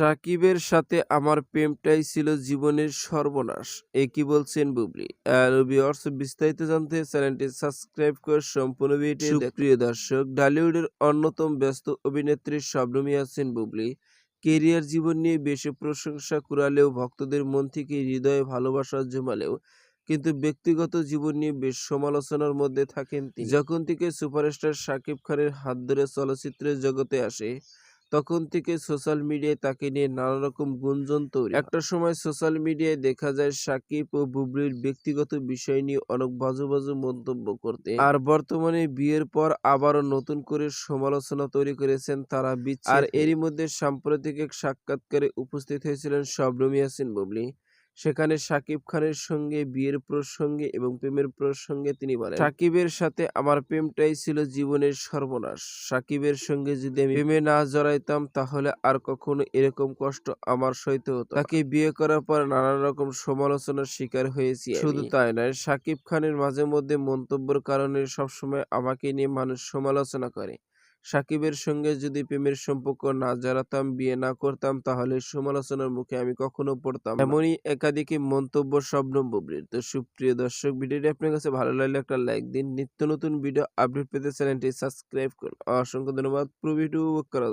সাকিবের সাথে আমার প্রেমটাই ছিল জীবনের সর্বনাশ। এ কি বলছেন বুবলি? ভিউয়ার্স বিস্তারিত জানতে চ্যানেলটি সাবস্ক্রাইব করে সম্পূর্ণ প্রিয় দর্শক ঢালিউডের অন্যতম ব্যস্ত অভিনেত্রী শবনম ইয়াসিন বুবলি। কেরিয়ার জীবন নিয়ে বেশি প্রশংসা কুড়ালেও ভক্তদের মন থেকে হৃদয়ে ভালোবাসা জমালেও কিন্তু ব্যক্তিগত জীবন নিয়ে বেশ সমালোচনার মধ্যে থাকেন তিনি। যখন থেকে সুপারস্টার শাকিব খানের হাত ধরে চলচ্চিত্রের জগতে আসে তখন থেকে সোশ্যাল মিডিয়ায় তাকে নিয়ে নানা রকম গুঞ্জন তৈরি একটা সময় সোশ্যাল মিডিয়ায় দেখা যায় সাকিব ও বুবলির ব্যক্তিগত বিষয় নিয়ে অনেক বাজু বাজু মন্তব্য করতে আর বর্তমানে বিয়ের পর আবারও নতুন করে সমালোচনা তৈরি করেছেন তারা বিচ আর এরই মধ্যে সাম্প্রতিক এক সাক্ষাৎকারে উপস্থিত হয়েছিলেন শবনম ইয়াসিন বুবলি। সেখানে সাকিব খানের সঙ্গে বিয়ের প্রসঙ্গে এবং প্রেমের প্রসঙ্গে তিনি বলেন সাকিবের সাথে আমার প্রেমটাই ছিল জীবনের সর্বনাশ। সাকিবের সঙ্গে যদি আমি প্রেমে না জড়াইতাম তাহলে আর কখনো এরকম কষ্ট আমার সইতে হতো তাকে বিয়ে করার পর নানান রকম সমালোচনার শিকার হয়েছি শুধু তাই নয় সাকিব খানের মাঝে মধ্যে মন্তব্যের কারণে সবসময় আমাকে নিয়ে মানুষ সমালোচনা করে। সাকিবের সঙ্গে যদি প্রেমের সম্পর্ক না জড়াতাম বিয়ে না করতাম, তাহলে সমালোচনার মুখে আমি কখনো পড়তাম এমনই একাধিক মন্তব্য শবনম বুবলির তো সুপ্রিয় দর্শক, ভিডিওটি আপনার কাছে ভালো লাগলে একটা লাইক দিন। নিত্য নতুন ভিডিও আপডেট পেতে চ্যানেলটি সাবস্ক্রাইব করুন। অসংখ্য ধন্যবাদ। পুরো ভিডিও উপভোগ করার জন্য।